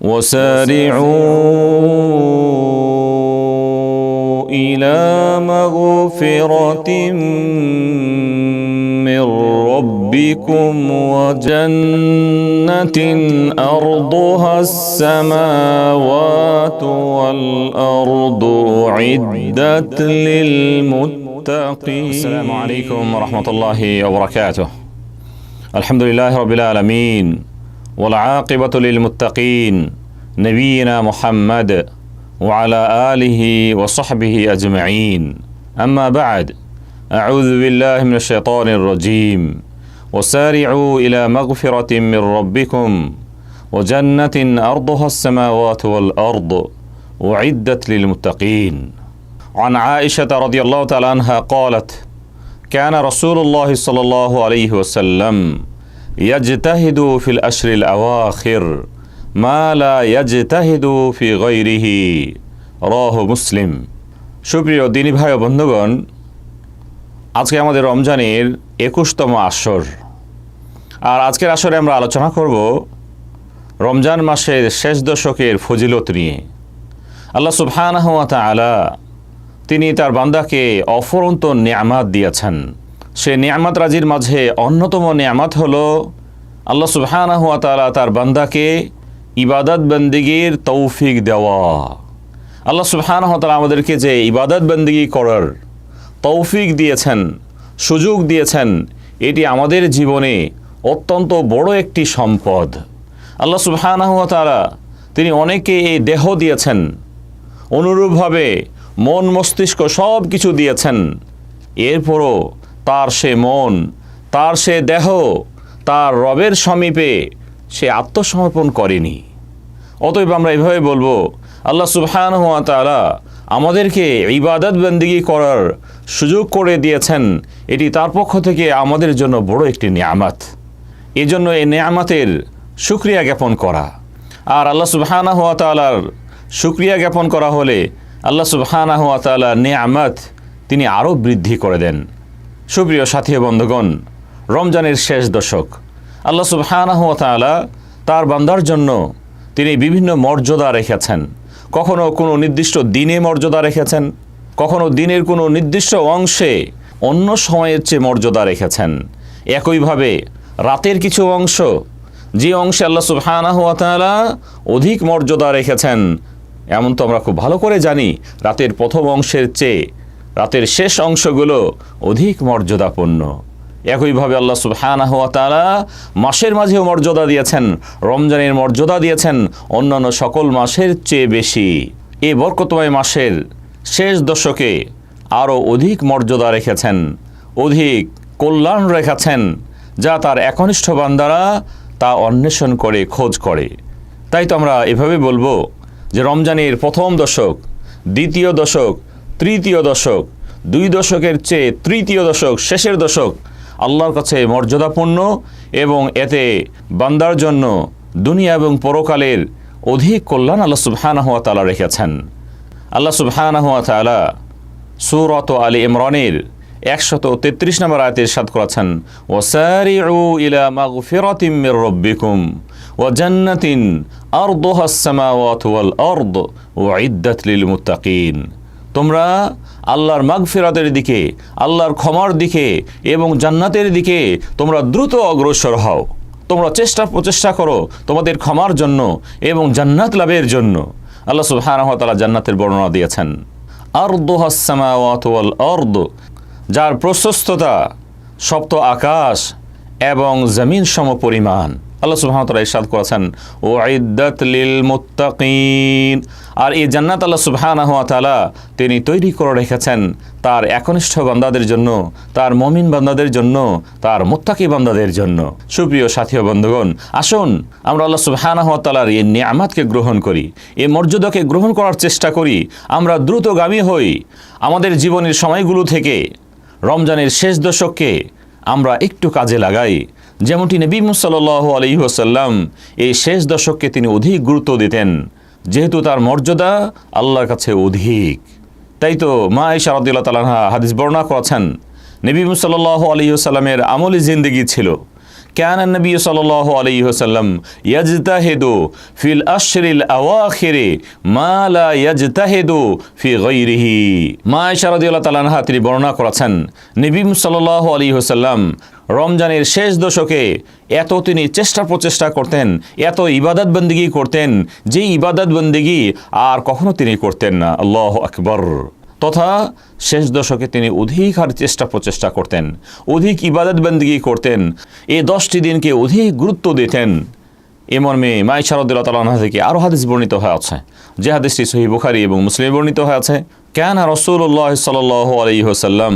وسارعوا إلى مغفرة من ربكم وجنة أرضها السماوات والأرض أعدت للمتقين. السلام عليكم ورحمة الله وبركاته. الحمد لله رب العالمين. والعاقبة للمتقين نبينا محمد وعلى آله وصحبه أجمعين. أما بعد أعوذ بالله من الشيطان الرجيم. وسارعوا إلى مغفرة من ربكم. وجنة أرضها السماوات والأرض أعدت للمتقين. عن عائشة رضي الله تعالى عنها قالت كان رسول الله صلى الله عليه وسلم ইয়াজতাহিদু feel আশরিল আওয়াখির মা লা ইয়াজতাহিদু ফি গায়রিহি। রহ মুসলিম। সুপ্রিয় দিনী ভাই বন্ধুগণ, আজকে আমাদের রমজানের একুশতম আসর। আর আজকের আসরে আমরা আলোচনা করব রমজান মাসের শেষ দশকের ফজিলত নিয়ে। আল্লাহ সুবহানাহ তাআলা তিনি তার বান্দাকে অফরন্ত নিয়ামত দিয়েছেন। সে নিয়ামাত রাজির মাঝে অন্যতম নিয়ামাত হল আল্লাহ সুবহানাহু ওয়া তাআলা তার বান্দাকে ইবাদত বন্দিগির তৌফিক দেওয়া। আল্লাহ সুবহানাহু ওয়া আমাদেরকে যে ইবাদত বন্দিগি করার তৌফিক দিয়েছেন, সুযোগ দিয়েছেন, এটি আমাদের জীবনে অত্যন্ত বড় একটি সম্পদ। আল্লাহ সুবহানাহু ওয়া তাআলা তিনি অনেকে এই দেহ দিয়েছেন, অনুরূপভাবে মন মস্তিষ্ক সব কিছু দিয়েছেন। এরপরও তার সে মন, তার সে দেহ, তার রবের সমীপে সে আত্মসমর্পণ করেনি। অতএব আমরা এভাবে বলব, আল্লাহ সুবহান হুয়া আমাদেরকে ইবাদত বন্দিগি করার সুযোগ করে দিয়েছেন। এটি তার পক্ষ থেকে আমাদের জন্য বড় একটি নিয়ামাত। এজন্য এই নিয়ামাতের সুক্রিয়া জ্ঞাপন করা। আর আল্লাহ সুবহানা হুয়া তালার সুক্রিয়া জ্ঞাপন করা হলে আল্লাহ সুবহানা হুয়া তালা নিয়ামত তিনি আরও বৃদ্ধি করে দেন। সুপ্রিয় সাথী বন্ধুগণ, রমজানের শেষ দশক। আল্লাহ সুবহানা হুয়া তার বান্দার জন্য তিনি বিভিন্ন মর্যাদা রেখেছেন। কখনো কোনো নির্দিষ্ট দিনে মর্যাদা রেখেছেন, কখনো দিনের কোনো নির্দিষ্ট অংশে অন্য সময়ের চেয়ে মর্যাদা রেখেছেন। একইভাবে রাতের কিছু অংশ, যে অংশে আল্লাহ সুবহানাহ ওয়া অধিক মর্যাদা রেখেছেন, এমন তো আমরা খুব ভালো করে জানি, রাতের প্রথম অংশের চেয়ে রাতের শেষ অংশগুলো অধিক মর্যাদাপূর্ণ। একইভাবে আল্লাহ সুবহানাহু ওয়া মাসের মাঝেও মর্যাদা দিয়েছেন, রমজানের মর্যাদা দিয়েছেন অন্যান্য সকল মাসের চেয়ে বেশি। এ বরকতময় মাসের শেষ দশকে আরও অধিক মর্যাদা রেখেছেন, অধিক কল্যাণ রেখেছেন, যা তার একনিষ্ঠ বান্দারা তা অন্বেষণ করে, খোঁজ করে। তাই তো আমরা এভাবে বলব যে রমজানের প্রথম দশক, দ্বিতীয় দশক তৃতীয় দশক, দুই দশকের চেয়ে তৃতীয় দশক, শেষের দশক আল্লাহর কাছে মর্যাদাপূর্ণ এবং এতে বান্দার জন্য দুনিয়া এবং পরকালের অধিক কল্যাণ আল্লাহ সুবহানাহু ওয়া তাআলা রেখেছেন। আল্লাহ সুবহানাহু ওয়া তাআলা সূরাত আলী ইমরানের একশত তেত্রিশ নম্বর আয়তে ইরশাদ করেছেন, ওয়াসারিউ ইলা মাগফিরাতিম মির রাব্বিকুম ওয়া জান্নাতিন আরদুহা আস-সামাওয়াতু ওয়াল আরদ উইদ্দাত লিল মুত্তাকিন। তোমরা আল্লাহর মাগফিরাতের দিকে, আল্লাহর ক্ষমার দিকে এবং জান্নাতের দিকে তোমরা দ্রুত অগ্রসর হও। তোমরা চেষ্টা প্রচেষ্টা করো তোমাদের ক্ষমার জন্য এবং জান্নাত লাভের জন্য। আল্লাহ সুবহানাহু ওয়া জান্নাতের বর্ণনা দিয়েছেন, আরদুহা আস-সামাওয়াতু ওয়াল আরদ, যার প্রশস্ততা সপ্ত আকাশ এবং জমিন সম পরিমাণ। আল্লাহ সুবহানতালা ইরশাদ করেছেন ও লিল মুত্তাকিন। আর এই জান্নাত আল্লাহ সুবহানাহু ওয়া তাআলা তিনি তৈরি করে রেখেছেন তার একনিষ্ঠ বান্দাদের জন্য, তার মমিন বান্দাদের জন্য, তার মুত্তাকি বান্দাদের জন্য। সুপ্রিয় সাথী বন্ধুগণ, আসুন আমরা আল্লাহ সুবহানাহু ওয়া তাআলার এই নিয়ামাতকে গ্রহণ করি, এই মর্যাদাকে গ্রহণ করার চেষ্টা করি, আমরা দ্রুতগামী হই। আমাদের জীবনের সময়গুলো থেকে, রমজানের শেষ দশককে আমরা একটু কাজে লাগাই। যেমনটি নবী সাল্লাহ আলী ওসাল্লাম এই শেষ দশককে তিনি অধিক গুরুত্ব দিতেন যেহেতু তার মর্যাদা আল্লাহর কাছে অধিক তাই তো মা ইশা রদুল্লাহ তালাহা হাদিস বর্ণনা করেছেন নবী সাল্লাহ আলী সাল্লামের আমলি জিন্দগি ছিল كان النبي صلى الله عليه وسلم يجتهد في الأشهر الأواخر ما لا يجتهد في غيره মা আয়েশা রাদিয়াল্লাহু তাআলা আনহা তিনি বর্ণনা করেছেন নবী সাল্লাল্লাহু আলাইহি ওয়াসাল্লাম রমজানের শেষ দশকে এত তিনি চেষ্টা প্রচেষ্টা করতেন, এত ইবাদত বন্দিগি করতেন যে ইবাদত বন্দিগি আর কখনো তিনি করতেন না। আল্লাহ আকবর। তথা শেষ দশকে তিনি অধিক আর চেষ্টা প্রচেষ্টা করতেন, অধিক ইবাদত বন্দিগি করতেন, এ দশটি দিনকে অধিক গুরুত্ব দিতেন। এ মর্মে মাই শারদুল্লাহ তালা থেকে আরও হাদিস বর্ণিত হয়ে আছে। যে হাদিসটি সহি বুখারি এবং মুসলিম বর্ণিত হয়ে আছে, কেন রসুল্লাহ সাল আলী হোসাল্লাম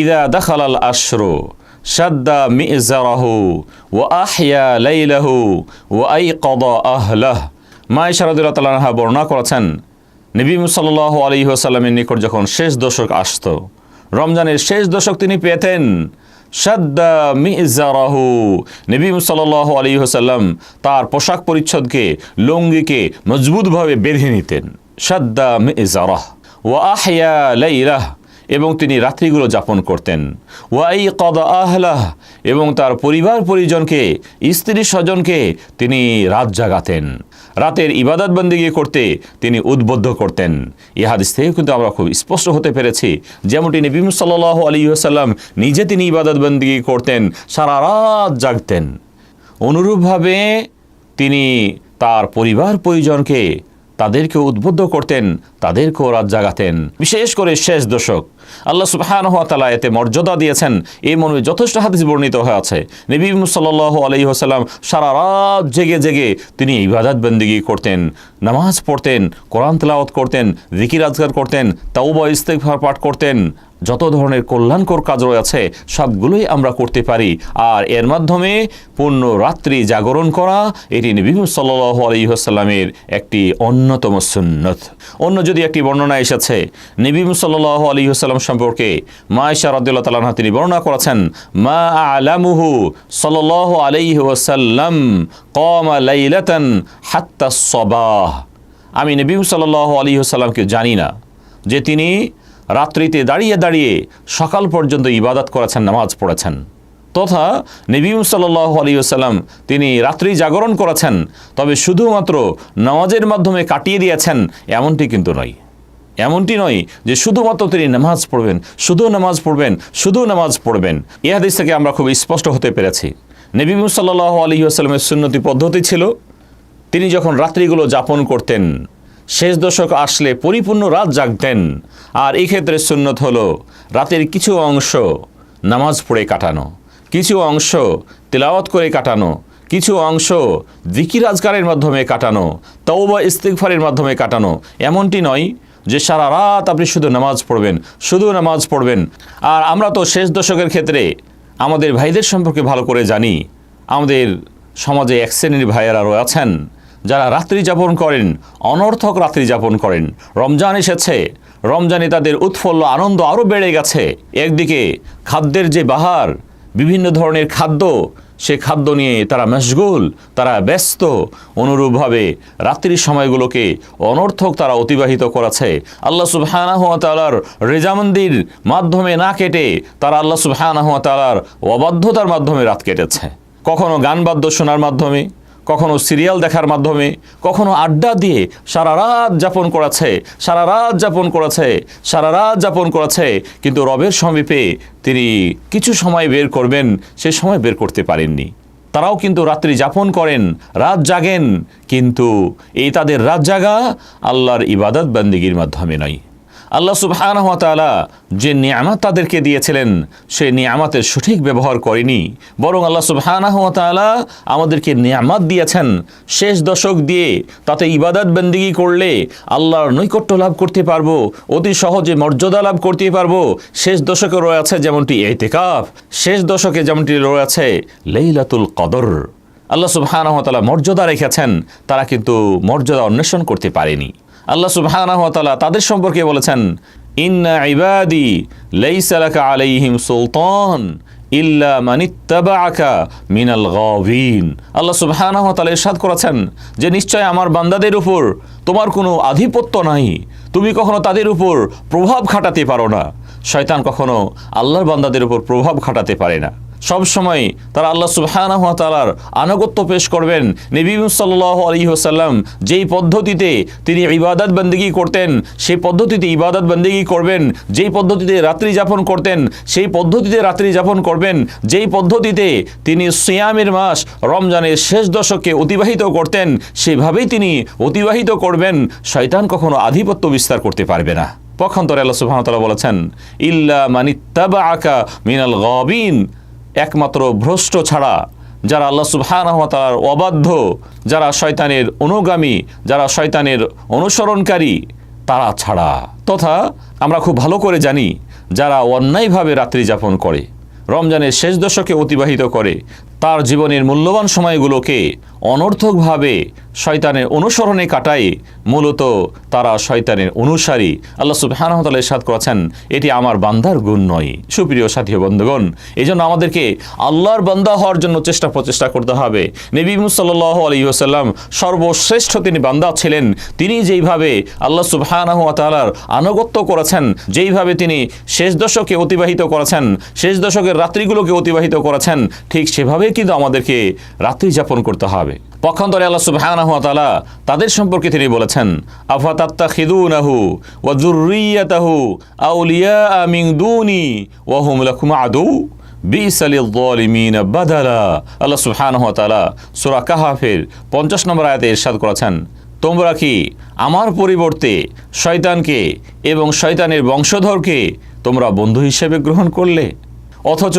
ইদা দখাল আল আশরু শাদ্দা মিজারাহু ও আহিয়া লাইলাহু ও আই কদ আহলাহ মাই শারদুল্লাহ তালাহা বর্ণনা করেছেন, নবী সাল্লাহ আলী হোসাল্লামের নিকট যখন শেষ দশক আসত, রমজানের শেষ দশক তিনি পেতেন সাদ্দা মিজারাহু। নবী সাল্লাহ আলী হোসাল্লাম তার পোশাক পরিচ্ছদকে, লুঙ্গিকে মজবুতভাবে বেঁধে নিতেন সাদ্দা মিজারাহ ও আহিয়া লাইলাহ। এবং তিনি রাত্রিগুলো যাপন করতেন। ওয়াই কদ আহলাহ, এবং তার পরিবার পরিজনকে, স্ত্রী স্বজনকে তিনি রাত জাগাতেন। রাতের ইবাদত বন্দিগি করতে তিনি উদ্বুদ্ধ করতেন। এই হাদিস থেকে কিন্তু আমরা খুব স্পষ্ট হতে পেরেছি, যেমনটি নবী সাল্লাহ আলী আসাল্লাম নিজে তিনি ইবাদত বন্দিগি করতেন, সারা রাত জাগতেন। অনুরূপভাবে তিনি তার পরিবার পরিজনকে তাদেরকে উদ্বুদ্ধ করতেন, তাদেরকেও রাত জাগাতেন। বিশেষ করে শেষ দশক। আল্লাহ সুবহান তালা এতে মর্যাদা দিয়েছেন। এই মনে যথেষ্ট হাদিস বর্ণিত হয়ে আছে। নবী সাল্লাহ আলহি হাসাল্লাম সারা রাত জেগে জেগে তিনি ইবাদত বন্দিগি করতেন, নামাজ পড়তেন, কোরআন তেলাওয়াত করতেন, জিকির আজগার করতেন, তাওবা ইস্তেকভার পাঠ করতেন। যত ধরনের কল্যাণকর কাজ রয়েছে, সবগুলোই আমরা করতে পারি। আর এর মাধ্যমে পূর্ণ রাত্রি জাগরণ করা, এটি নবী সাল্লাহ আলহিহাসাল্লামের একটি অন্যতম সুন্নত। অন্য যদি একটি বর্ণনা এসেছে, নবী সাল্লাহ আলহিহাসাল্লাম সম্পর্কে মা ইশা রদুল্লাহ তালাহা তিনি বর্ণনা করেছেন, মা আলামুহু সাল্লাহ আলাইহি ওয়াসাল্লাম কম লাইলাতান হাত্তা সবাহ। আমি নবী সাল্লাহ আলহিহাসাল্লামকে জানি না যে তিনি রাত্রিতে দাঁড়িয়ে দাঁড়িয়ে সকাল পর্যন্ত ইবাদত করেছেন, নামাজ পড়েছেন। তথা নবীম সাল্লাহ আলী সাল্লাম তিনি রাত্রি জাগরণ করেছেন, তবে শুধুমাত্র নামাজের মাধ্যমে কাটিয়ে দিয়েছেন এমনটি কিন্তু নয়। এমনটি নয় যে শুধুমাত্র তিনি নামাজ পড়বেন, শুধু নামাজ পড়বেন, শুধু নামাজ পড়বেন। এ হাদিস থেকে আমরা খুব স্পষ্ট হতে পেরেছি। নবী সাল্লাহ আলী আসসালামের সুন্নতি পদ্ধতি ছিল, তিনি যখন রাত্রিগুলো যাপন করতেন শেষ দশক আসলে পরিপূর্ণ রাত জাগতেন। আর এই ক্ষেত্রে সুন্নত হলো রাতের কিছু অংশ নামাজ পড়ে কাটানো, কিছু অংশ তেলাওয়াত করে কাটানো, কিছু অংশ জিকির আজগারের মাধ্যমে কাটানো, তওবা ইস্তিকফারের মাধ্যমে কাটানো। এমনটি নয় যে সারা রাত আপনি শুধু নামাজ পড়বেন, শুধু নামাজ পড়বেন। আর আমরা তো শেষ দশকের ক্ষেত্রে আমাদের ভাইদের সম্পর্কে ভালো করে জানি। আমাদের সমাজে এক শ্রেণির ভাইয়েরা রয়েছেন যারা রাত্রি যাপন করেন, অনর্থক রাত্রি যাপন করেন। রমজান এসেছে। রমজানে তাদের উৎফুল্ল আনন্দ আরও বেড়ে গেছে। একদিকে খাদ্যের যে বাহার, বিভিন্ন ধরনের খাদ্য, সে খাদ্য নিয়ে তারা মশগুল, তারা ব্যস্ত। অনুরূপভাবে রাত্রির সময়গুলোকে অনর্থক তারা অতিবাহিত করেছে। আল্লাহ সুবহানাহু তালার রেজামন্দির মাধ্যমে না কেটে তারা আল্লাহ সুবহানাহু তালার অবাধ্যতার মাধ্যমে রাত কেটেছে। কখনো গান বাদ্য শোনার মাধ্যমে কখনো সিরিয়াল দেখার মাধ্যমে, কখনো আড্ডা দিয়ে সারা রাত যাপন করেছে, সারা রাত যাপন করেছে, সারা রাত যাপন করেছে, কিন্তু রবের সমীপে তিনি কিছু সময় বের করবেন, সে সময় বের করতে পারেননি। তারাও কিন্তু রাত্রি যাপন করেন, রাত জাগেন, কিন্তু এই তাদের রাত জাগা আল্লাহর ইবাদত বন্দিগির মাধ্যমে নয়। আল্লাহ সুবহানাহু ওয়া তাআলা যে নিয়ামত তাদেরকে দিয়েছিলেন, সেই নিয়ামতের সঠিক ব্যবহার করেনি। বরং আল্লাহ সুবহানাহু ওয়া তাআলা আমাদেরকে নিয়ামত দিয়েছেন, শেষ দশক দিয়ে তাতে ইবাদত বন্দিগি করলে আল্লাহর নৈকট্য লাভ করতে পারব, অতি সহজে মর্যাদা লাভ করতে পারব। শেষ দশকে রয়েছে যেমনটি এতেকাফ, শেষ দশকে যেমনটি রয়েছে লেইলাতুল কদর। আল্লাহ সুবহানাহু ওয়া তাআলা মর্যাদা রেখেছেন, তারা কিন্তু মর্যাদা অন্বেষণ করতে পারেনি। আল্লাহ ওয়া তাদের সম্পর্কে বলেছেন, ইন্না ইবাদি লাইসা লাকা আলাইহিম সুলতান ইল্লা মানিত্তাবাআকা মিনাল গাবিন আল্লাহ সুবহানাহু ওয়া তাআলা ইরশাদ করেছেন যে, নিশ্চয় আমার বান্দাদের উপর তোমার কোনো আধিপত্য নাই। তুমি কখনো তাদের উপর প্রভাব খাটাতে পারো না। শয়তান কখনো আল্লাহর বান্দাদের উপর প্রভাব খাটাতে পারে না। সব সময় তারা আল্লাহ সুবহানাহু তাআলার আনুগত্য পেশ করবেন। নবী সাল্লাল্লাহু আলাইহি ওয়াসাল্লাম যেই পদ্ধতিতে তিনি ইবাদত বন্দেগী করতেন, সেই পদ্ধতিতে ইবাদত বন্দেগী করবেন। যেই পদ্ধতিতে রাত্রি যাপন করতেন, সেই পদ্ধতিতে রাত্রি যাপন করবেন। যেই পদ্ধতিতে তিনি সিয়ামের মাস রমজানের শেষ দশকে অতিবাহিত করতেন, সেভাবেই তিনি অতিবাহিত করবেন। শয়তান কখনো আধিপত্য বিস্তার করতে পারবে না। পক্ষান্তরে আল্লাহ সুবহানাহু বলেছেন, ইল্লা মানিত্তাবা আকা মিনাল গাবিন। একমাত্র ভ্রষ্ট ছাড়া যারা আল্লাহ সুবহানাহু ওয়া অবাধ্য, যারা শয়তানের অনুগামী, যারা শয়তানের অনুসরণকারী, তারা ছাড়া। তথা আমরা খুব ভালো করে জানি, যারা অন্যায়ভাবে রাত্রি যাপন করে, রমজানের শেষ দশকে অতিবাহিত করে, তার জীবনের মূল্যবান সময়গুলোকে অনর্থকভাবে শয়তানের অনুসরণে কাটায় মূলত তারা শয়তানের অনুসারী। আল্লাহ সুবহানাহতাল সাদ করেছেন, এটি আমার বান্দার গুণ নয়। সুপ্রিয় সাথী বন্ধুগণ এই জন্য আমাদেরকে আল্লাহর বান্দা হওয়ার জন্য চেষ্টা প্রচেষ্টা করতে হবে। নবী মুসাল্লাহ আলী ওসাল্লাম সর্বশ্রেষ্ঠ তিনি বান্দা ছিলেন। তিনি যেইভাবে আল্লাহ সুবহানাহ তালার আনুগত্য করেছেন, যেইভাবে তিনি শেষ দশকে অতিবাহিত করেছেন, শেষ দশকের রাত্রিগুলোকে অতিবাহিত করেছেন, ঠিক সেভাবেই কিন্তু আমাদেরকে রাত্রি যাপন করতে হবে। পক্ষান্তরে আল্লাহ সুবহানাহু তাদের সম্পর্কে তিনি বলেছেন, আফাতাত্তাখিদুনাহু ওয়া যুররিয়াতাহু আউলিয়া মিন দুনি ওয়া হুম লাকুম আদু বিসালিল যালিমিন বাদালা। আল্লাহ সুবহানাহু ওয়া তাআলা সূরা কাহাফের 50 নম্বর আয়াতে ইরশাদ করেছেন, তোমরা কি আমার পরিবর্তে শয়তানকে এবং শয়তানের বংশধরকে তোমরা বন্ধু হিসেবে গ্রহণ করলে? অথচ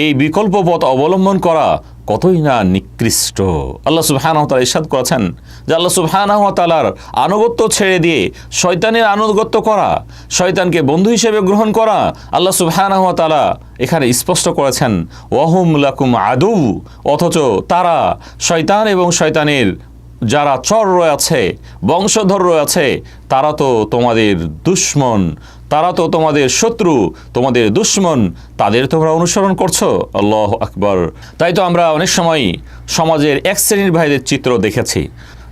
এই বিকল্প পথ অবলম্বন করা কতই না নিকৃষ্ট। আল্লাহ সুবহানাহু তাআলা ইরশাদ করেছেন যে আল্লাহ সুবহানাহু তাআলার আনুগত্য ছেড়ে দিয়ে শয়তানের আনুগত্য করা, শয়তানকে বন্ধু হিসেবে গ্রহণ করা আল্লাহ সুবহানাহু তাআলা এখানে স্পষ্ট করেছেন, ওয়াহুম লাকুম আদু অথচ তারা শয়তান এবং শয়তানের যারা চর রয়েছে বংশধর রয়েছে তারা তো তোমাদের দুশ্মন। তারা তো তোমাদের শত্রু, তোমাদের দুশ্মন, তাদের তোমরা অনুসরণ করছ। আল্লাহ আকবর। তাই তো আমরা অনেক সময় সমাজের এক শ্রেণির ভাইদের চিত্র দেখেছি।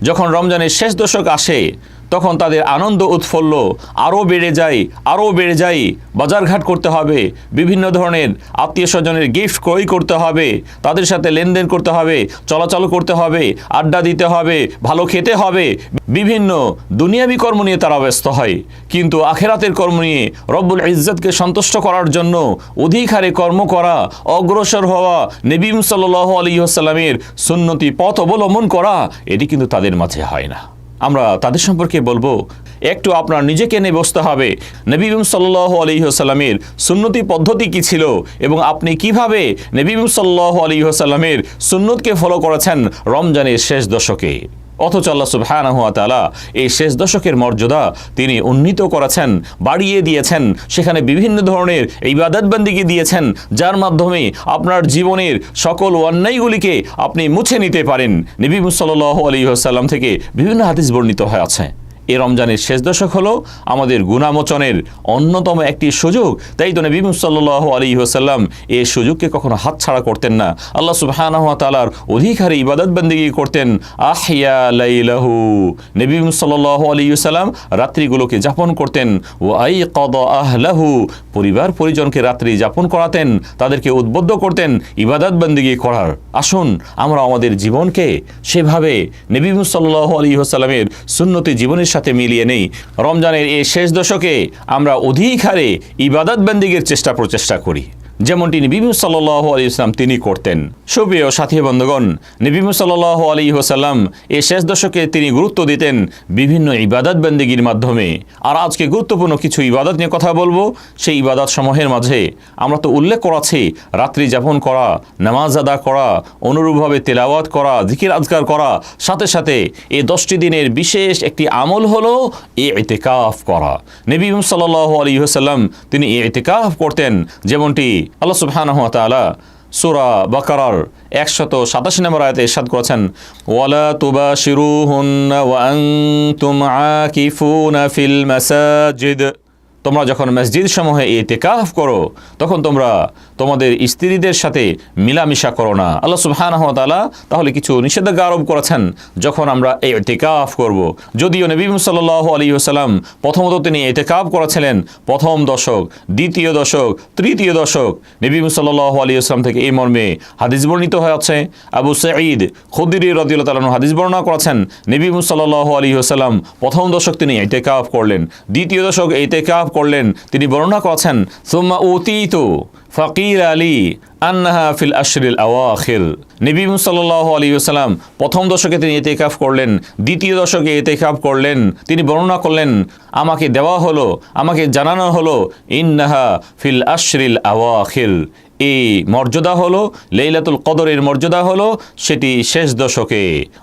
যখন রমজানের শেষ দশক আসে তখন তাদের আনন্দ উৎফুল্ল। আরও বেড়ে যায়, আরও বেড়ে যায়। বাজারঘাট করতে হবে, বিভিন্ন ধরনের আত্মীয় স্বজনের গিফট ক্রয় করতে হবে, তাদের সাথে লেনদেন করতে হবে, চলাচল করতে হবে, আড্ডা দিতে হবে, ভালো খেতে হবে, বিভিন্ন দুনিয়াবি কর্ম নিয়ে তারা ব্যস্ত হয়। কিন্তু আখেরাতের কর্ম নিয়ে রব্বুল ইজ্জতকে সন্তুষ্ট করার জন্য অধিক হারে কর্ম করা, অগ্রসর হওয়া নবীম সাল্লাহ আলী সুন্নতি পথ অবলম্বন করা, এটি কিন্তু তাদের মাঝে হয় না। আমরা তাদের সম্পর্কে বলব, একটু আপনার নিজেকে নিয়ে বসতে হবে। নবীম সাল্লাহ আলহিহসাল্লামের সুন্নতি পদ্ধতি কি ছিল এবং আপনি কীভাবে নবীম সাল্লাহ আলহিহসাল্লামের সুন্নতকে ফলো করেছেন রমজানের শেষ দশকে? অথচ আল্লাহ তালা এই শেষ দশকের মর্যাদা তিনি উন্নীত করেছেন, বাড়িয়ে দিয়েছেন, সেখানে বিভিন্ন ধরনের এই বাদাতবন্দিকে দিয়েছেন, যার মাধ্যমে আপনার জীবনের সকল অন্যায়গুলিকে আপনি মুছে নিতে পারেন। নবী আলাইহি ওয়াসাল্লাম থেকে বিভিন্ন হাদিস বর্ণিত হয়ে আছে। এই রমজানের শেষ দশক হলো আমাদের গুণামোচনের অন্যতম একটি সুযোগ। তাই তো নবী সাল্লাহ আলী হোসাল্লাম এই সুযোগকে কখনো হাতছাড়া করতেন না। আল্লাহ সুবাহানহ তালার অধিকারে ইবাদত বন্দিগি করতেন। আহিয়া লাইলাহু। নবী সাল্লাহ আলী সাল্লাম রাত্রিগুলোকে যাপন করতেন। ও আই কদ আহলাহু। পরিবার পরিজনকে রাত্রি যাপন করাতেন। তাদেরকে উদ্বুদ্ধ করতেন। ইবাদত বন্দিগি করার। আসুন আমরা আমাদের জীবনকে সেভাবে নবী সাল্লাহ আলী হোসাল্লামের সুন্নতি জীবনের সাথে মিলিয়ে নেই। রমজানের এই শেষ দশকে আমরা অধিক হারে ইবাদত চেষ্টা প্রচেষ্টা করি। যেমনটি নবীম সাল্লাহ আলী ইসলাম তিনি করতেন। সুপ্রিয় সাথী বন্ধুগণ নবীম সাল্লাহ আলী হোসাল্লাম এই শেষ দশকে তিনি গুরুত্ব দিতেন বিভিন্ন ইবাদত বন্দিগির মাধ্যমে। আর আজকে গুরুত্বপূর্ণ কিছু ইবাদত নিয়ে কথা বলব। সেই ইবাদত সমূহের মাঝে আমরা তো উল্লেখ করাছি রাত্রি যাপন করা, নামাজ আদা করা, অনুরূপভাবে তেলাওয়াত করা, জিকির আজগার করা। সাথে সাথে এই দশটি দিনের বিশেষ একটি আমল হলো এ এতেকাফ করা। নবী সাল্লাহ আলী হোসাল্লাম তিনি এ এতেকাফ করতেন, যেমনটি আল্লাহ সুবহানাহু ওয়া তাআলা সূরা বাকারার নম্বর আয়াতে ইরশাদ করেছেন, ওয়ালা তুবাশিরুহুন্না ওয়া আনতুম তোমরা যখন মসজিদ সমূহে ইতিকাফ করো, তখন তোমরা তোমাদের স্ত্রীদের সাথে মিলামিশা করো না। আল্লাহ তাআলা তাহলে কিছু নিষেধাজ্ঞা আরোপ করেছেন যখন আমরা এই এতেকাফ করব। যদিও নবী সাল্লাল্লাহু আলাইহি ওয়াসাল্লাম প্রথমত তিনি এতেকাফ করেছিলেন প্রথম দশক, দ্বিতীয় দশক, তৃতীয় দশক। নবী সাল্লাল্লাহু আলাইহি ওয়াসাল্লাম থেকে এই মর্মে হাদিস বর্ণিত হয়ে আছে। আবু সঈদ খুদরি রাদিয়াল্লাহু তাআলা হাদিস বর্ণনা করেছেন, নবী সাল্লাল্লাহু আলী ওয়াসাল্লাম প্রথম দশক তিনি এতেকাফ করলেন, দ্বিতীয় দশক এতেকাফ করলেন, তিনি বর্ণনা করেছেন, সুম্মা উতীতু ফকির আলী আন্নাহা ফিল আশরিল আওয়াখির। নবী সাল্লাহ আলী আসসালাম প্রথম দশকে তিনি এতেকাফ করলেন, দ্বিতীয় দশকে এতেকাফ করলেন, তিনি বর্ণনা করলেন, আমাকে দেওয়া হলো, আমাকে জানানো হলো, ইন্নাহা ফিল আশরিল আওয়াখির। এই মর্যাদা হলো, লেইলাতুল কদরের মর্যাদা হলো সেটি শেষ দশকে।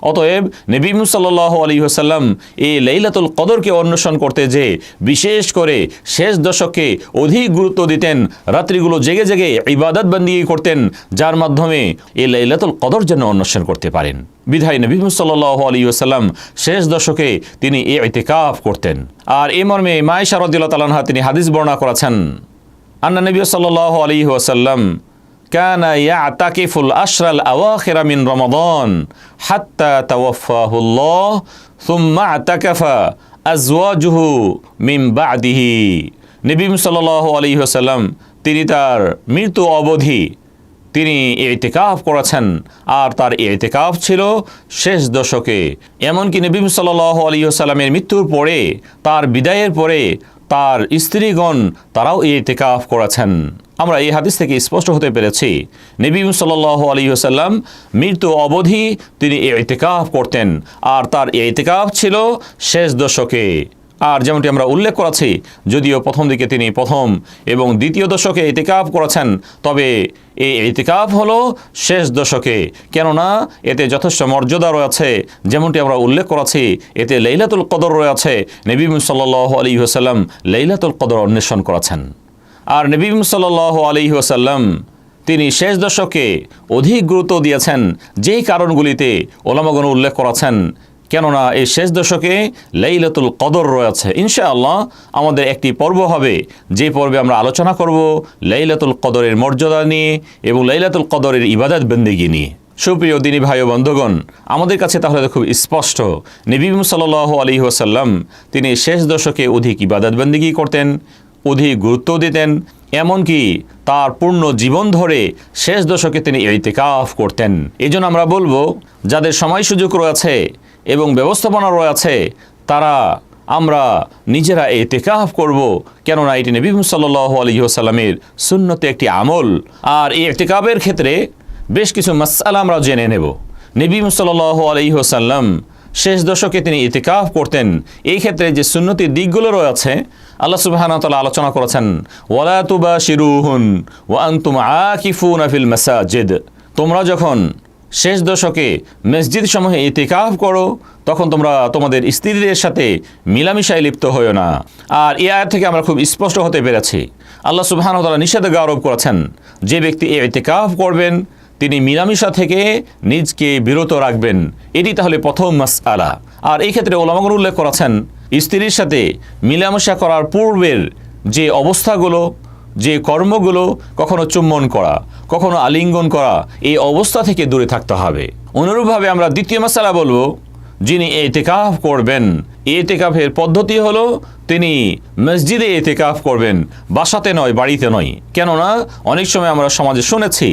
অতএব নবী সাল্লাহ আলী হাসাল্লাম এই লেইলাতুল কদরকে অন্বেষণ করতে যে বিশেষ করে শেষ দশকে অধিক গুরুত্ব দিতেন, রাত্রিগুলো জেগে জেগে ইবাদত বন্দি করতেন, যার মাধ্যমে এই লাইলাতুল কদর যেন অন্বেষণ করতে পারেন। বিধায় নবী সাল্লাহ আলী আসাল্লাম শেষ দশকে তিনি এ ইতিকাফ করতেন। আর এ মর্মে মায়েশা রদিল্লা তালানহা তিনি হাদিস বর্ণনা করেছেন আন্না নবী সাল আলী ওয়াসাল্লাম কানা ইয়া আতাকিফুল আশরাল আওয়াখিরা মিন রমাদন হাত্তা তাওয়াফাহুল্লাহ সুম্মা আতাকাফা আজওয়াজুহু মিম বাদিহি। নবীম সাল্লাহ আলী ওসাল্লাম তিনি তার মৃত্যু অবধি তিনি এতেকাফ করেছেন আর তার এতেকাফ ছিল শেষ দশকে। এমনকি নবীম সাল্লাহ আলী সাল্লামের মৃত্যুর পরে, তার বিদায়ের পরে তার স্ত্রীগণ তারাও এই এতেকাফ করেছেন। আমরা এই হাদিস থেকে স্পষ্ট হতে পেরেছি, নবী সাল্লাহ আলী সাল্লাম মৃত্যু অবধি তিনি এতেকাফ করতেন, আর তার এতেকাফ ছিল শেষ দশকে। আর যেমনটি আমরা উল্লেখ করেছি, যদিও প্রথম দিকে তিনি প্রথম এবং দ্বিতীয় দশকে ইতিকাফ করেছেন, তবে এই ইতিকাফ হলো শেষ দশকে। কেননা এতে যথেষ্ট মর্যাদা রয়েছে, যেমনটি আমরা উল্লেখ করেছি, এতে লেইলাতুল কদর রয়েছে। নবী সাল্লাহ আলী হাসাল্লাম লেইলাতুল কদর অন্বেষণ করেছেন। আর নবী সাল্লাহ আলী হাসাল্লাম তিনি শেষ দশকে অধিক গুরুত্ব দিয়েছেন, যেই কারণগুলিতে ওলামাগণ উল্লেখ করেছেন কেননা এই শেষ দশকে লাইলাতুল কদর রয়েছে। ইনশাআল্লাহ আমাদের একটি পর্ব হবে। যে পর্বে আমরা আলোচনা করব লাইলাতুল কদরের মর্যাদা নিয়ে এবং লাইলাতুল কদরের ইবাদত বন্দিগি নিয়ে। সুপ্রিয় দিনী ভাই ও বন্ধুগণ, আমাদের কাছে তাহলে খুব স্পষ্ট। নবী সাল্লাহ আলী ওসাল্লাম তিনি শেষ দশকে অধিক ইবাদত বন্দিগি করতেন, অধিক গুরুত্ব দিতেন, এমনকি তার পূর্ণ জীবন ধরে শেষ দশকে তিনি ইতিকাফ করতেন। এই আমরা বলব, যাদের সময় সুযোগ রয়েছে এবং ব্যবস্থাপনা রয়েছে তারা আমরা নিজেরা এতেকাফ করব। কেননা এটি নবী সাল্লাহ আলহিহাসাল্লামের শূন্যতে একটি আমল। আর এই এতেকাবের ক্ষেত্রে বেশ কিছু মাসালা আমরা জেনে নেব। নবী সাল্লাহ আলহিহাসাল্লাম শেষ দশকে তিনি ইতিকাফ করতেন। এই ক্ষেত্রে যে সুন্নতির দিকগুলো রয়েছে আল্লাহ সুবাহানতাল্লাহ আলোচনা করেছেন, ওয়ালা তুবা শিরুহুন ওয়ান্তুম আকিফুন আফিল মাসাজিদ। তোমরা যখন শেষ দশকে মসজিদ সমূহে ইতিকাফ করো, তখন তোমরা তোমাদের স্ত্রীদের সাথে মিলামিশায় লিপ্ত হইও না। আর এ আয় থেকে আমরা খুব স্পষ্ট হতে পেরেছি। আল্লাহ সুবাহানতালা নিষেধাজ্ঞা আরোপ করেছেন, যে ব্যক্তি এ ইতিকাফ করবেন, তিনি মিলামিশা থেকে নিজকে বিরত রাখবেন। এটি তাহলে প্রথম মাস আলা আর এই ক্ষেত্রে ওলামাগুন উল্লেখ করেছেন, স্ত্রীর সাথে মিলামিশা করার পূর্বের যে অবস্থাগুলো যে কর্মগুলো কখনো চুম্বন করা, কখনো আলিঙ্গন করা, এই অবস্থা থেকে দূরে থাকতে হবে। অনুরূপভাবে আমরা দ্বিতীয় মশালা বলব, যিনি এতেকাফ করবেন, এতেকাফের পদ্ধতি হলো তিনি মসজিদে এতেকাফ করবেন, বাসাতে নয়, বাড়িতে নয়। কেননা, অনেক সময় আমরা সমাজে শুনেছি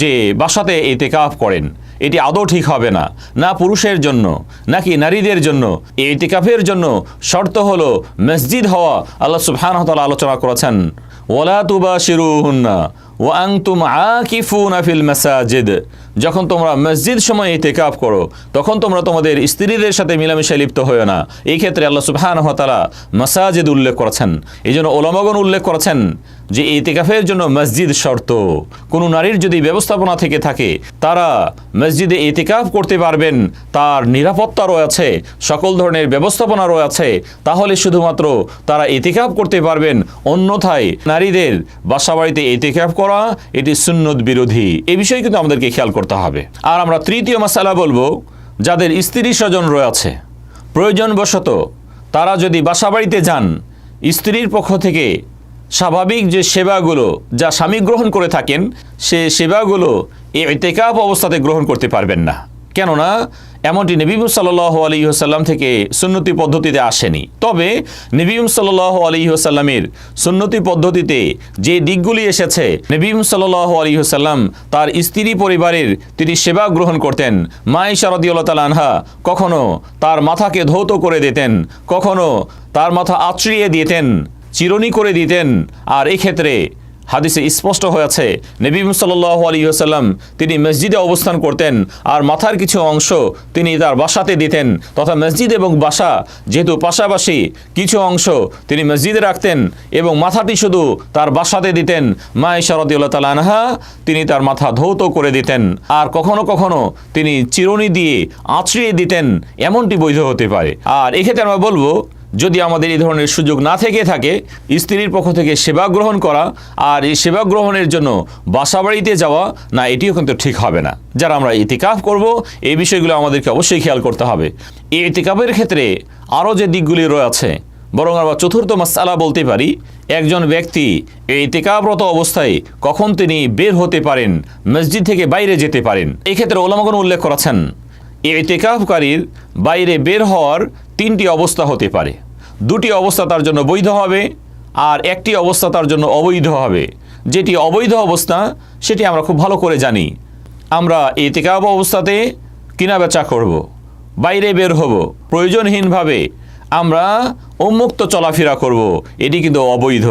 যে বাসাতে এতেকাফ করেন, এটি আদৌ ঠিক হবে না না পুরুষের জন্য, নাকি নারীদের জন্য। এতেকাফের জন্য শর্ত হলো মসজিদ হওয়া, আল্লাহ সুবহানাহু আলোচনা করেছেন ওলা তুবা শিরুহুন্না ও আংতুম আকিফুনা ফিল মাসাজিদ যখন তোমরা মসজিদ সময় ইতেকাফ করো, তখন তোমরা তোমাদের স্ত্রীদের সাথে মিলামিশায় লিপ্ত হয়েও না। এই ক্ষেত্রে আল্লাহ সুবহান হতালা মাসাজিদ উল্লেখ করেছেন। এই জন্য ওলামগন উল্লেখ করেছেন যে ইতিকাফের জন্য মসজিদ শর্ত। কোনো নারীর যদি ব্যবস্থাপনা থেকে থাকে, তারা মসজিদে ইতিকাফ করতে পারবেন, তার নিরাপত্তা রয়েছে সকল ধরনের ব্যবস্থাপনা রয়েছে তাহলে শুধুমাত্র তারা ইতিকাফ করতে পারবেন, অন্যথায় নারীদের বাসাবাড়িতে ইতিকাফ করা, এটি সুন্নত বিরোধী। এ বিষয়ে কিন্তু আমাদেরকে খেয়াল করতে হবে। আর আমরা তৃতীয় মশালা বলব, যাদের স্ত্রী স্বজন রয়েছে। প্রয়োজনবশত তারা যদি বাসাবাড়িতে যান, স্ত্রীর পক্ষ থেকে স্বাভাবিক যে সেবাগুলো যা স্বামী গ্রহণ করে থাকেন, সে সেবাগুলো এতেকাপ অবস্থাতে গ্রহণ করতে পারবেন না। কেননা এমনটি নবীম সাল্লাহ আলী থেকে সুন্নতি পদ্ধতিতে আসেনি। তবে নবীম সাল্লাহ আলী সুন্নতি পদ্ধতিতে যে দিকগুলি এসেছে নবীম সাল্লাহ আলী তার স্ত্রী পরিবারের তিনি সেবা গ্রহণ করতেন। মাই শারদিউল্লাহ তাল আনহা কখনো তার মাথাকে ধৌত করে দিতেন, কখনো তার মাথা আছড়িয়ে দিতেন, চিরনি করে দিতেন। আর এই ক্ষেত্রে হাদিসে স্পষ্ট হয়েছে, নবী সাল্লাহ আলী আসাল্লাম তিনি মসজিদে অবস্থান করতেন আর মাথার কিছু অংশ তিনি তার বাসাতে দিতেন তথা মসজিদ এবং বাসা যেহেতু পাশাপাশি কিছু অংশ তিনি মসজিদে রাখতেন এবং মাথাটি শুধু তার বাসাতে দিতেন। মা ইশারদুল্লাহ তাল আনহা তিনি তার মাথা ধৌত করে দিতেন আর কখনো কখনো তিনি চিরনি দিয়ে আঁচড়িয়ে দিতেন, এমনটি বৈধ হতে পারে। আর এক্ষেত্রে আমরা বলব যদি আমাদের এই ধরনের সুযোগ না থেকে থাকে, স্ত্রীর পক্ষ থেকে সেবা গ্রহণ করা আর এই সেবা গ্রহণের জন্য বাসাবাড়িতে যাওয়া, না, এটিও কিন্তু ঠিক হবে না। যারা আমরা ইতিকাফ করব, এই বিষয়গুলো আমাদেরকে অবশ্যই খেয়াল করতে হবে। এই ইতিকাফের ক্ষেত্রে আরও যে দিকগুলি রয়েছে, বরং আমরা চতুর্থ মাসালা বলতে পারি, একজন ব্যক্তি এই ইতিকাফরত অবস্থায় কখন তিনি বের হতে পারেন, মসজিদ থেকে বাইরে যেতে পারেন, এই ক্ষেত্রে ওলামাগণ উল্লেখ করেছেন, এই ইতিকাফকারীর বাইরে বের হওয়ার তিনটি অবস্থা হতে পারে। দুটি অবস্থা তার জন্য বৈধ হবে আর একটি অবস্থা তার জন্য অবৈধ হবে যেটি অবৈধ অবস্থা, সেটি আমরা খুব ভালো করে জানি আমরা ইতিকাফ অবস্থাতে কিনা বেচা করব। বাইরে বের হব, প্রয়োজনহীনভাবে আমরা উন্মুক্ত চলাফেরা করব। এটি কিন্তু অবৈধ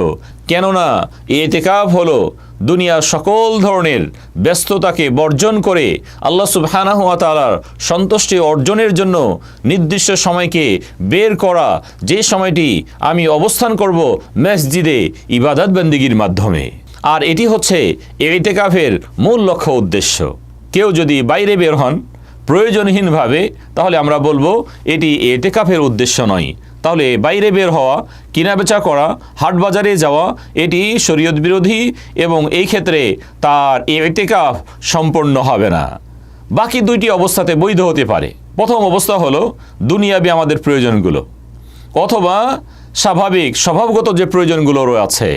কেননা এতেকাফ হলো দুনিয়ার সকল ধরনের ব্যস্ততাকে বর্জন করে আল্লাহ সুবহানাহু ওয়া তাআলার সন্তুষ্টি অর্জনের জন্য নির্দিষ্ট সময়কে বের করা। যে সময়টি আমি অবস্থান করব মসজিদে ইবাদত বন্দিগির মাধ্যমে। আর এটি হচ্ছে এতেকাফের মূল লক্ষ্য উদ্দেশ্য। কেউ যদি বাইরে বের হন প্রয়োজনহীনভাবে, তাহলে আমরা বলব এটি এতেকাফের উদ্দেশ্য নয়। তাহলে বাইরে বের হওয়া, কেনাবেচা করা হাট বাজারে যাওয়া, এটি শরীয়ত বিরোধী এবং এই ক্ষেত্রে তার এতেকাফ সম্পন্ন হবে না। বাকি দুইটি অবস্থাতে বৈধ হতে পারে। প্রথম অবস্থা হলো, দুনিয়াবি আমাদের প্রয়োজনগুলো অথবা স্বাভাবিক, স্বভাবগত যে প্রয়োজনগুলো রয়েছে।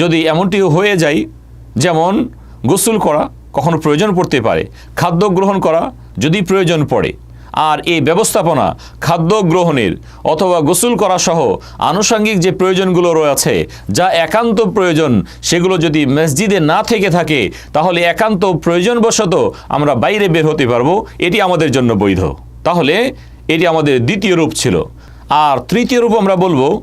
যদি এমনটি হয়ে যায়, যেমন গোসল করা, কখনো প্রয়োজন পড়তে পারে, খাদ্য গ্রহণ করা, যদি প্রয়োজন পড়ে আর এই ব্যবস্থাপনা খাদ্য গ্রহণের অথবা গোসল করা সহ আনুষঙ্গিক যে প্রয়োজনগুলো রয়েছে, যা একান্ত প্রয়োজন, সেগুলো যদি মসজিদে না থেকে থাকে, তাহলে একান্ত প্রয়োজনবশত আমরা বাইরে বের হতে পারব। এটি আমাদের জন্য বৈধ। তাহলে এটি আমাদের দ্বিতীয় রূপ ছিল। আর তৃতীয় রূপ আমরা বলব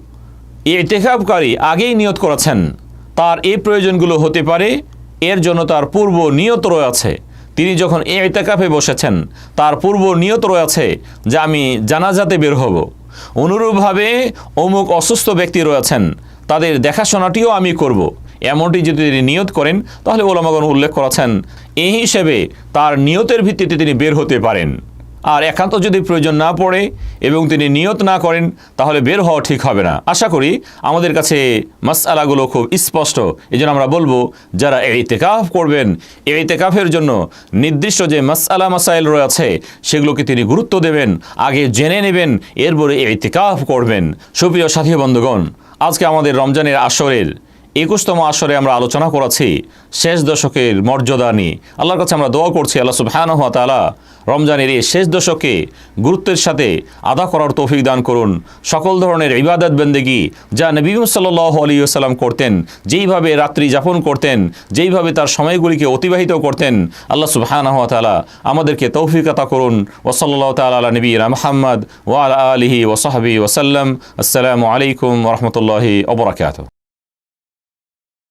এতেকাবকারী আগেই নিয়ত করেছেন। তার এই প্রয়োজনগুলো হতে পারে, এর জন্য তার পূর্ব নিয়ত রয়েছে। তিনি যখন এ এতেকাফে বসেছেন, তার পূর্ব নিয়ত রয়েছে যে আমি জানাজাতে বের হব অনুরূপভাবে অমুক অসুস্থ ব্যক্তি রয়েছেন, তাদের দেখাশোনাটিও আমি করব। এমনটি যদি তিনি নিয়ত করেন, তাহলে ওলামাগণ উল্লেখ করেছেন, এই হিসেবে তার নিয়তের ভিত্তিতে তিনি বের হতে পারেন আর একান্ত যদি প্রয়োজন না পড়ে এবং তিনি নিয়ত না করেন, তাহলে বের হওয়া ঠিক হবে না। আশা করি আমাদের কাছে মাসআলাগুলো খুব স্পষ্ট। এই আমরা বলব, যারা এই তেকাফ করবেন এই তেকাফের জন্য নির্দিষ্ট যে মাসআলা মাসাইল রয়েছে, সেগুলোকে তিনি গুরুত্ব দেবেন, আগে জেনে নেবেন, এরপরে এই তেকাফ করবেন। সুপ্রিয় সাথী বন্ধুগণ, আজকে আমাদের রমজানের আসরের একুশতম আসরে আমরা আলোচনা করেছি শেষ দশকের মর্যাদা নিয়ে। আল্লাহর কাছে আমরা দোয়া করছি, আল্লাহ সুবহানাহু ওয়া তাআলা রমজানের এই শেষ দশকে গুরুত্বের সাথে আদা করার তৌফিক দান করুন। সকল ধরনের ইবাদত বন্দেগি যা নবী সাল্লাহ আলী সাল্লাম করতেন, যেইভাবে রাত্রি যাপন করতেন, যেইভাবে তার সময়গুলিকে অতিবাহিত করতেন, আল্লাহ সুবহানাহু ওয়া তাআলা আমাদেরকে তৌফিক আতা করুন। ওসল্লাহ তাআলা আলা নবীনা মুহাম্মদ ওয়া আলা আলিহি ওয়া ওয়াসাল্লাম আসসালামু আলাইকুম ওয়া ওয়া বারাকাতুহু।